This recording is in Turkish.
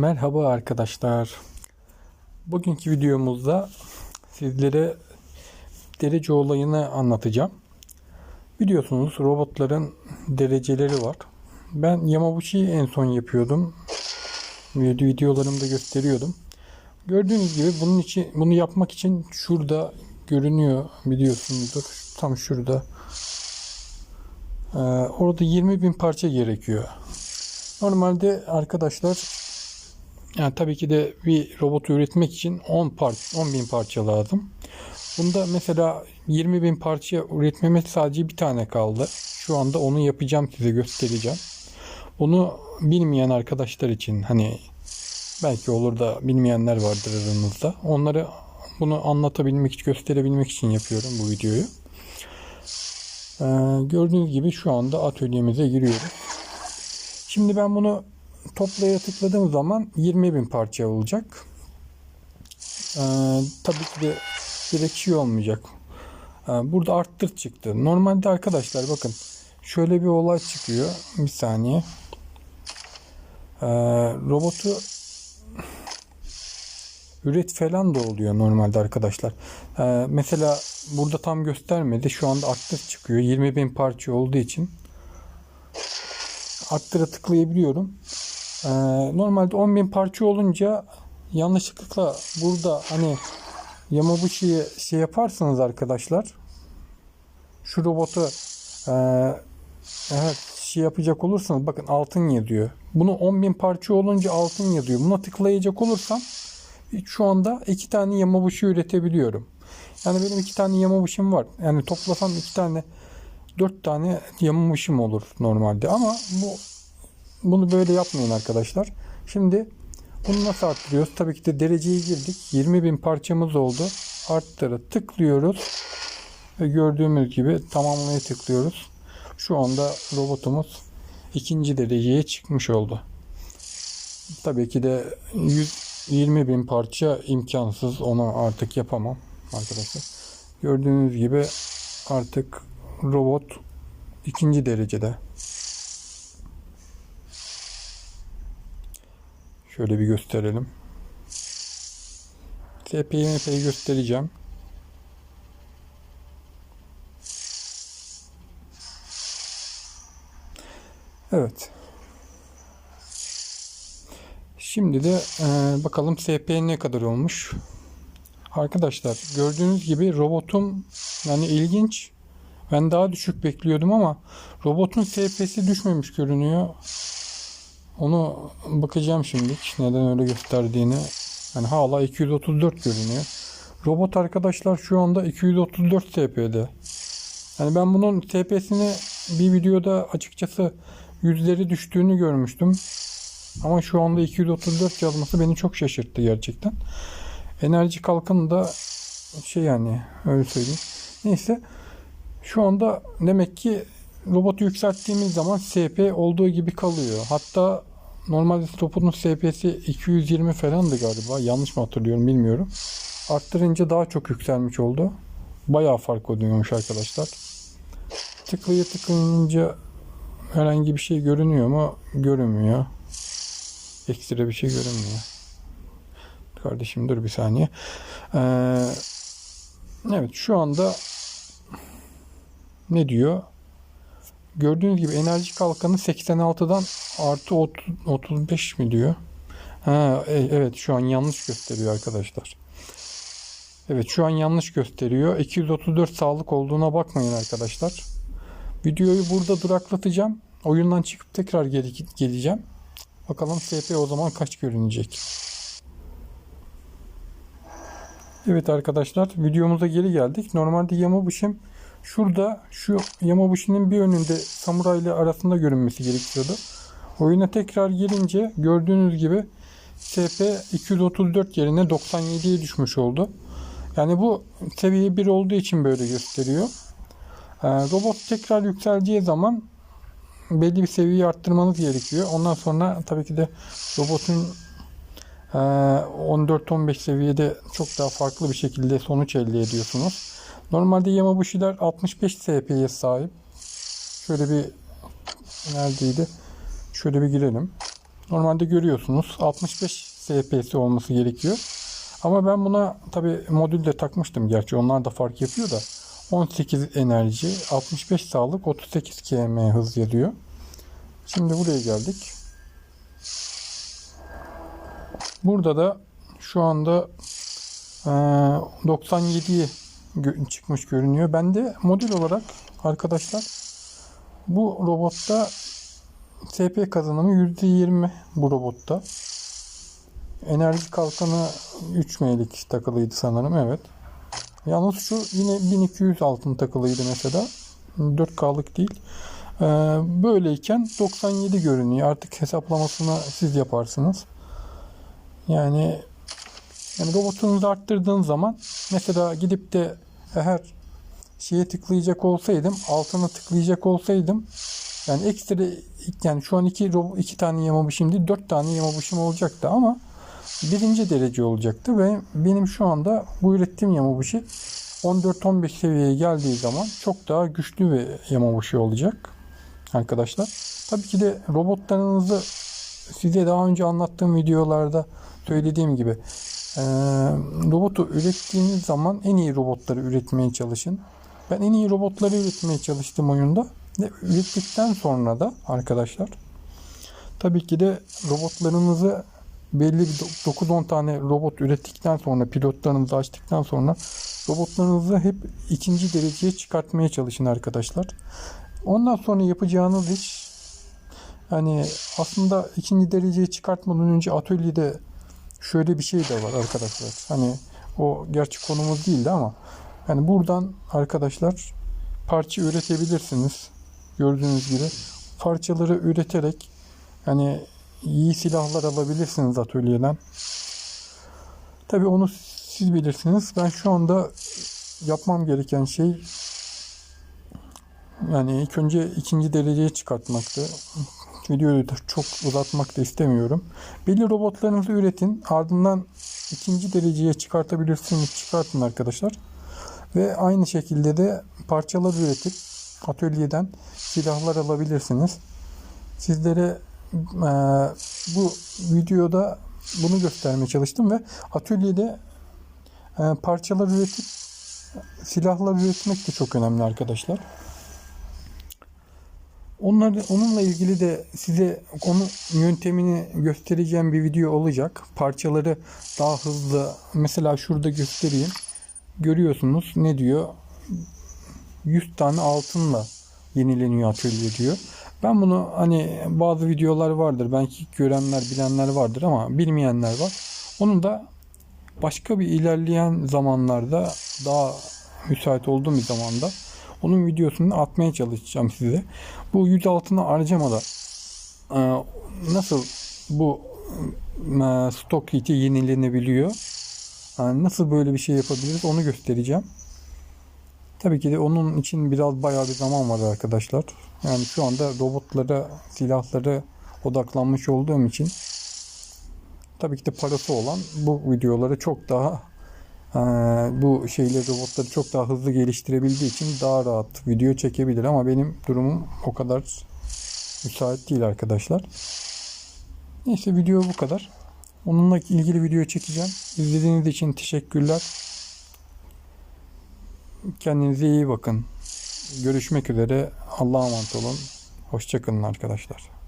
Merhaba arkadaşlar. Bugünkü videomuzda sizlere derece olayını anlatacağım. Biliyorsunuz robotların dereceleri var. Ben Yamauchi'yi en son yapıyordum. Video- Videolarımda gösteriyordum. Gördüğünüz gibi bunun için bunu yapmak için şurada görünüyor biliyorsunuzdur. Tam şurada. Ee, orada 20 bin parça gerekiyor. Normalde arkadaşlar yani tabii ki de bir robotu üretmek için 10 parça, 10 bin parça lazım. Bunda mesela 20 bin parça üretmeme sadece bir tane kaldı. Şu anda onu yapacağım size göstereceğim. Bunu bilmeyen arkadaşlar için hani belki olur da bilmeyenler vardır aranızda. Onları bunu anlatabilmek için, gösterebilmek için yapıyorum bu videoyu. Ee, gördüğünüz gibi şu anda atölyemize giriyoruz. Şimdi ben bunu toplaya tıkladığım zaman 20 bin parça olacak. Ee, tabii ki de direkt olmayacak. Ee, burada arttır çıktı. Normalde arkadaşlar bakın şöyle bir olay çıkıyor. Bir saniye. Ee, robotu üret falan da oluyor normalde arkadaşlar. Ee, mesela burada tam göstermedi. Şu anda aktif çıkıyor. 20 bin parça olduğu için aktıra tıklayabiliyorum. Ee, normalde 10.000 parça olunca yanlışlıkla burada hani Yamabuchi'ye şey yaparsanız arkadaşlar şu robotu e, evet şey yapacak olursanız bakın altın yazıyor. Bunu 10.000 parça olunca altın yazıyor. Buna tıklayacak olursam şu anda iki tane Yamabuchi üretebiliyorum. Yani benim iki tane Yamabuchi'm var. Yani toplasam iki tane dört tane Yamabuchi'm olur normalde ama bu bunu böyle yapmayın arkadaşlar. Şimdi bunu nasıl arttırıyoruz? Tabii ki de dereceyi girdik. 20 bin parçamız oldu. Arttırı tıklıyoruz. Ve gördüğümüz gibi tamamlayı tıklıyoruz. Şu anda robotumuz ikinci dereceye çıkmış oldu. Tabii ki de 120 bin parça imkansız. Onu artık yapamam arkadaşlar. Gördüğünüz gibi artık robot ikinci derecede. Şöyle bir gösterelim. MP'yi göstereceğim. Evet. Şimdi de e, bakalım SP ne kadar olmuş. Arkadaşlar gördüğünüz gibi robotum yani ilginç. Ben daha düşük bekliyordum ama robotun SP'si düşmemiş görünüyor. Onu bakacağım şimdi neden öyle gösterdiğini. Yani hala 234 görünüyor. Robot arkadaşlar şu anda 234 TP'de. Yani ben bunun TP'sini bir videoda açıkçası yüzleri düştüğünü görmüştüm. Ama şu anda 234 yazması beni çok şaşırttı gerçekten. Enerji kalkanı da şey yani öyle söyleyeyim. Neyse şu anda demek ki robotu yükselttiğimiz zaman SP olduğu gibi kalıyor. Hatta normalde robotun SP'si 220 falandı galiba. Yanlış mı hatırlıyorum bilmiyorum. Arttırınca daha çok yükselmiş oldu. Bayağı fark oluyormuş arkadaşlar. Tıklaya tıklayınca herhangi bir şey görünüyor mu? Görünmüyor. Ekstra bir şey görünmüyor. Kardeşim dur bir saniye. Ee, evet şu anda ne diyor? Gördüğünüz gibi enerji kalkanı 86'dan artı 30, 35 mi diyor? Ha, e- evet şu an yanlış gösteriyor arkadaşlar. Evet şu an yanlış gösteriyor. 234 sağlık olduğuna bakmayın arkadaşlar. Videoyu burada duraklatacağım. Oyundan çıkıp tekrar geri geleceğim. Bakalım SP o zaman kaç görünecek. Evet arkadaşlar videomuza geri geldik. Normalde Yamabuşim şurada şu Yamabushi'nin bir önünde samuray ile arasında görünmesi gerekiyordu. Oyuna tekrar gelince gördüğünüz gibi SP 234 yerine 97'ye düşmüş oldu. Yani bu seviye 1 olduğu için böyle gösteriyor. Ee, robot tekrar yükseleceği zaman belli bir seviyeyi arttırmanız gerekiyor. Ondan sonra tabii ki de robotun 14-15 seviyede çok daha farklı bir şekilde sonuç elde ediyorsunuz. Normalde Yamabushi'ler 65 SP'ye sahip. Şöyle bir neredeydi? Şöyle bir girelim. Normalde görüyorsunuz 65 SPS olması gerekiyor. Ama ben buna tabi modül de takmıştım gerçi onlar da fark yapıyor da 18 enerji, 65 sağlık, 38 km hız yazıyor. Şimdi buraya geldik. Burada da şu anda e, 97'ye gö- çıkmış görünüyor. Bende modül olarak arkadaşlar bu robotta SP kazanımı %20 bu robotta. Enerji kalkanı 3 M'lik takılıydı sanırım evet. Yalnız şu yine 1200 altın takılıydı mesela. 4K'lık değil. Ee, böyleyken 97 görünüyor. Artık hesaplamasını siz yaparsınız. Yani yani robotunuzu arttırdığın zaman mesela gidip de eğer şeye tıklayacak olsaydım, altına tıklayacak olsaydım yani ekstra yani şu an iki, iki tane yamamışım değil, dört tane yamamışım olacaktı ama birinci derece olacaktı ve benim şu anda bu ürettiğim yamamışı 14-15 seviyeye geldiği zaman çok daha güçlü bir yamamışı olacak arkadaşlar. Tabii ki de robotlarınızı size daha önce anlattığım videolarda söylediğim gibi eee, robotu ürettiğiniz zaman en iyi robotları üretmeye çalışın. Ben en iyi robotları üretmeye çalıştım oyunda. Ve ürettikten sonra da arkadaşlar tabii ki de robotlarınızı belli bir 9-10 tane robot ürettikten sonra pilotlarınızı açtıktan sonra robotlarınızı hep ikinci dereceye çıkartmaya çalışın arkadaşlar. Ondan sonra yapacağınız iş hani aslında ikinci dereceye çıkartmadan önce atölyede şöyle bir şey de var arkadaşlar. Hani o gerçi konumuz değildi ama yani buradan arkadaşlar parça üretebilirsiniz. Gördüğünüz gibi parçaları üreterek hani iyi silahlar alabilirsiniz atölyeden. Tabi onu siz bilirsiniz. Ben şu anda yapmam gereken şey yani ilk önce ikinci dereceye çıkartmaktı. Videoyu da çok uzatmak da istemiyorum. Belli robotlarınızı üretin. Ardından ikinci dereceye çıkartabilirsiniz. Çıkartın arkadaşlar. Ve aynı şekilde de parçalar üretip atölyeden silahlar alabilirsiniz. Sizlere e, bu videoda bunu göstermeye çalıştım ve atölyede e, parçalar üretip silahlar üretmek de çok önemli arkadaşlar. Onları, onunla ilgili de size onun yöntemini göstereceğim bir video olacak. Parçaları daha hızlı mesela şurada göstereyim. Görüyorsunuz ne diyor? 100 tane altınla yenileniyor atölye diyor. Ben bunu hani bazı videolar vardır. Belki görenler bilenler vardır ama bilmeyenler var. Onu da başka bir ilerleyen zamanlarda daha müsait olduğum bir zamanda onun videosunu atmaya çalışacağım size. Bu 100 altını harcamada e, nasıl bu e, stok kiti yenilenebiliyor? Nasıl böyle bir şey yapabiliriz onu göstereceğim. Tabii ki de onun için biraz bayağı bir zaman var arkadaşlar. Yani şu anda robotlara, silahlara odaklanmış olduğum için tabii ki de parası olan bu videoları çok daha bu şeyleri robotları çok daha hızlı geliştirebildiği için daha rahat video çekebilir ama benim durumum o kadar müsait değil arkadaşlar. Neyse video bu kadar. Onunla ilgili video çekeceğim. İzlediğiniz için teşekkürler. Kendinize iyi bakın. Görüşmek üzere. Allah'a emanet olun. Hoşçakalın arkadaşlar.